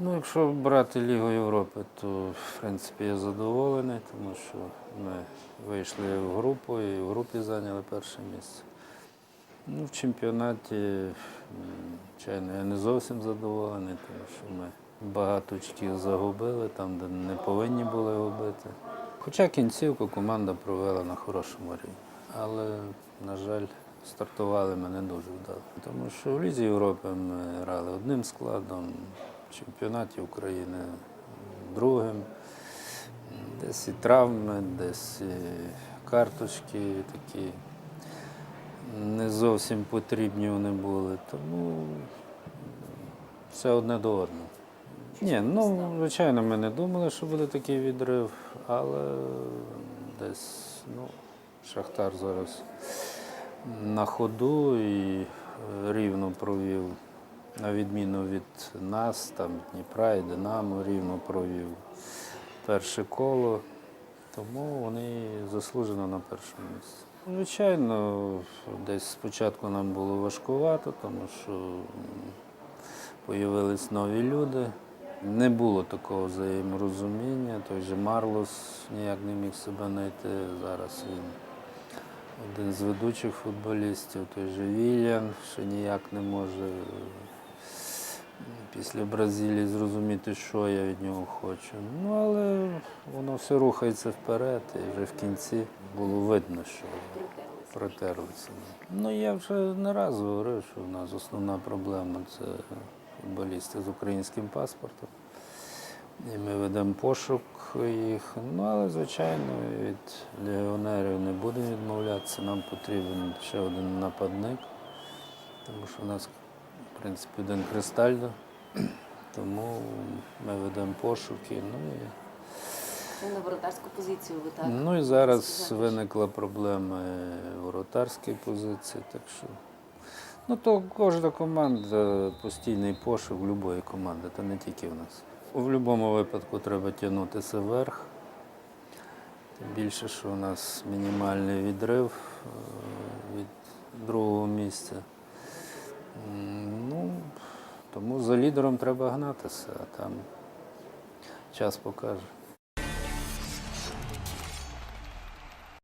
Ну, якщо брати Лігу Європи, то в принципі я задоволений, тому що ми вийшли в групу і в групі зайняли перше місце. Ну, в чемпіонаті, звичайно, я не зовсім задоволений, тому що ми багато очків загубили там, де не повинні були губити. Хоча кінцівку команда провела на хорошому рівні. Але, на жаль, стартували ми не дуже вдало. Тому що в Лізі Європи ми грали одним складом, чемпіонаті України другим. Десь і травми, десь і карточки такі не зовсім потрібні вони були. Тому все одне до одного. Ні, ну, звичайно, ми не думали, що буде такий відрив, але десь, ну, Шахтар зараз на ходу і рівно провів, на відміну від нас, там Дніпра і Динамо, рівно провів перше коло, тому вони заслужено на першому місці. Звичайно, десь спочатку нам було важкувато, тому що м, появились нові люди. Не було такого взаєморозуміння. Той же Марлос ніяк не міг себе знайти. Зараз він один з ведучих футболістів, той же Вільян, що ніяк не може після Бразилії зрозуміти, що я від нього хочу. Ну, але воно все рухається вперед, і вже в кінці було видно, що протерлися. Ну, я вже не раз говорив, що в нас основна проблема це футболісти з українським паспортом. І ми ведемо пошук їх. Ну, але, звичайно, від легіонерів не будемо відмовлятися. Нам потрібен ще один нападник, тому що у нас, в принципі, один кристальдо. Тому ми ведемо пошуки. Ну, і Ну, На воротарську позицію ви так. Ну і зараз сказати, виникла проблема воротарської позиції, так що. Ну то кожна команда постійний пошук будь-якої команди, та не тільки в нас. У будь-якому випадку треба тягнутися вверх. Тим більше, що у нас мінімальний відрив е, від другого місця. Тому за лідером треба гнатися, а там час покаже.